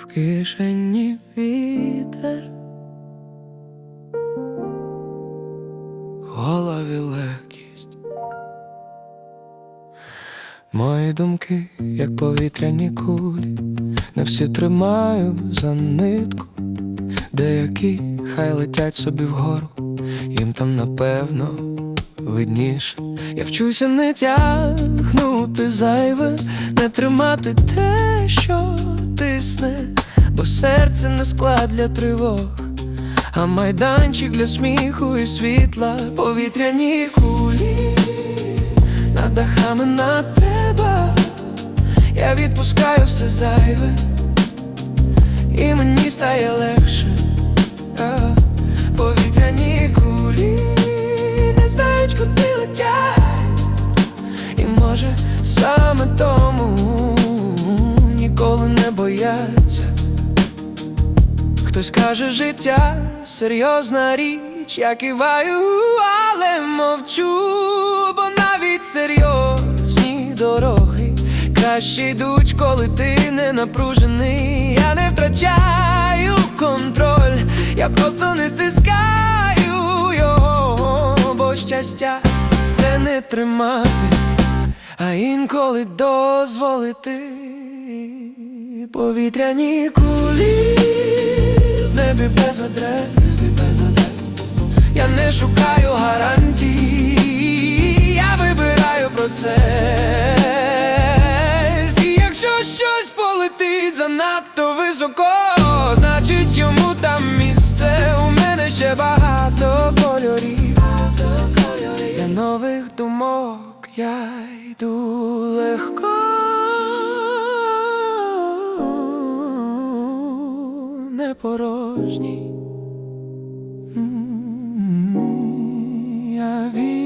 в кишені вітер. Голові легкість. Мої думки, як повітряні кулі, не всі тримаю за нитку, деякі хай летять собі вгору, їм там напевно видніше. Я вчуся не тягнути зайве, не тримати те, що тисне, бо серце не склад для тривог, а майданчик для сміху і світла, повітряні кулі над дахами над треба, я відпускаю все зайве, і мені стає легше. Не. Хтось каже, життя серйозна річ, я киваю, але мовчу, бо навіть серйозні дороги краще йдуть, коли ти не напружений. Я не втрачаю контроль, я просто не стискаю його, бо щастя це не тримати, а інколи дозволити повітряні кулі в небі без адрес, без адрес. Я не шукаю гарантій, я вибираю процес. І якщо щось полетить занадто високо, значить йому там місце. У мене ще багато кольорів. Для нових думок я йду легко. буде порожній. Я вірю.